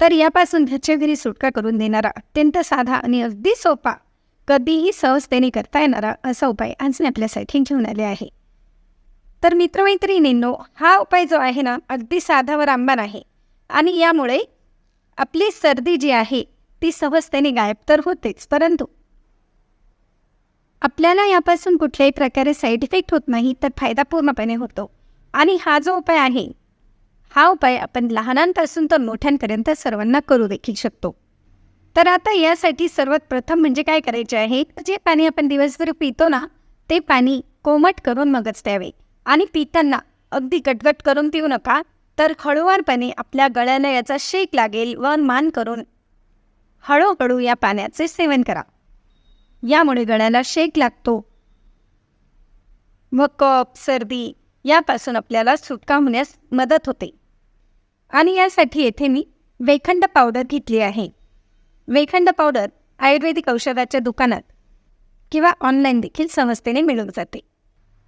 तर यापासून घरच्या घरी सुटका करून देणारा अत्यंत साधा आणि अगदी सोपा कधीही सहजतेने करता येणारा असा उपाय आज मी आपल्यासाठी घेऊन आले आहे. तर मित्रमैत्रिणींनो हा उपाय जो आहे ना अगदी साधा व रामबाण आहे. आणि यामुळे आपली सर्दी जी आहे ती सहजतेने गायब तर होतेच परंतु आपल्याला यापासून कुठल्याही प्रकारे साईड इफेक्ट होत नाही तर फायदा पूर्णपणे होतो. आणि हा जो उपाय आहे हा उपाय आपण लहानांपासून तर मोठ्यांपर्यंत सर्वांना करू देखील शकतो. तर आता यासाठी सर्वात प्रथम म्हणजे काय करायचे आहे? जे पाणी आपण दिवसभर पितो ना ते पाणी कोमट करून मगच द्यावे. आणि पिताना अगदी गटगट करून पिऊ नका तर हळूवारपणे आपल्या गळ्याला याचा शेक लागेल व मान करून हळूहळू या पाण्याचे सेवन करा. यामुळे गळ्याला शेक लागतो. व कप सर्दी यापासून आपल्याला सुटका होण्यास मदत होते. आणि यासाठी येथे मी वेखंड पावडर घेतली आहे. वेखंड पावडर आयुर्वेदिक औषधाच्या दुकानात किंवा ऑनलाईन देखील सहजतेने मिळून जाते.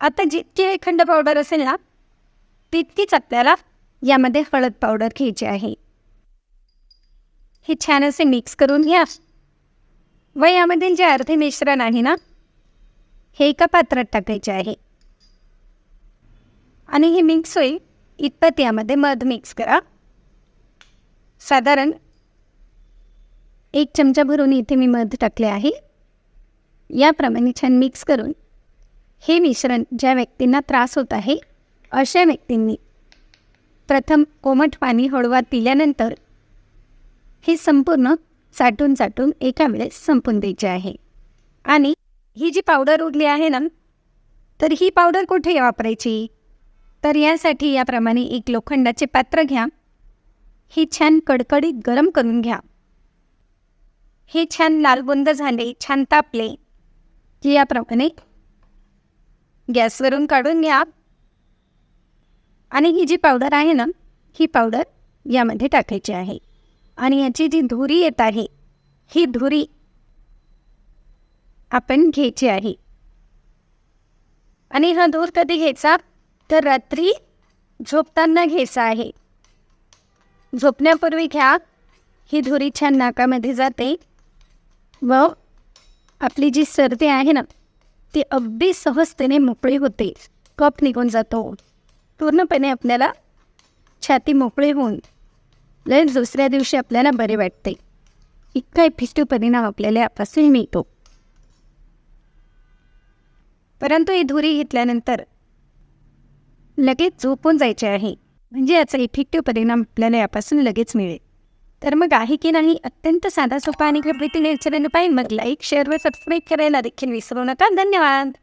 आता जितकी वेखंड पावडर असेल ना तितकीच आपल्याला यामध्ये हळद पावडर घ्यायची आहे. हे छान असे मिक्स करून घ्या. व यामधील जे अर्धे मिश्रण आहे ना हे एका पात्रात टाकायचे आहे. आणि हे मिक्स होईल इतपत यामध्ये मध मिक्स करा. साधारण एक चमचा भरून इथे मी मध टाकले आहे. याप्रमाणे छान मिक्स करून हे मिश्रण ज्या व्यक्तींना त्रास होत आहे अशा व्यक्तींनी प्रथम कोमट पाणी हळूवार पिल्यानंतर हे संपूर्ण साठून साठून एका वेळेस संपून द्यायचे आहे. आणि ही जी पावडर उरली आहे ना तर ही पावडर कुठे वापरायची? तर यासाठी याप्रमाणे एक लोखंडाचे पात्र घ्या. हे छान कडकडीत गरम करून घ्या. हे छान लालबुंद झाले छान तापले. की याप्रमाणे गॅसवरून काढून घ्या. आणि ही जी पावडर आहे ना ही पावडर यामध्ये टाकायची आहे. आणि याची जी धुरी येत आहे ही धुरी आपण घ्यायची आहे. आणि हा धूर कधी घ्यायचा? तर रात्री झोपताना घ्यायचा आहे. झोपण्यापूर्वी घ्या. ही धुरी छान नाकामध्ये जाते. व आपली जी सर्दी आहे ना ती अगदी सहजतेने मोकळी होते. कप निघून जातो. पूर्णपणे आपल्याला छाती मोकळी होऊन लगेच दुसऱ्या दिवशी आपल्याला बरे वाटते. इतका इफेक्टिव्ह परिणाम आपल्याला यापासून मिळतो. परंतु ही धुरी घेतल्यानंतर लगेच झोपून जायचे आहे. म्हणजे याचा इफेक्टिव्ह परिणाम आपल्याला यापासून लगेच मिळेल. तर मग आहे की नाही? अत्यंत साधा सोपा आणि घरगुती नेचरल पाहिजे मग लाईक शेअर व सबस्क्राईब करायला देखील विसरू नका. धन्यवाद!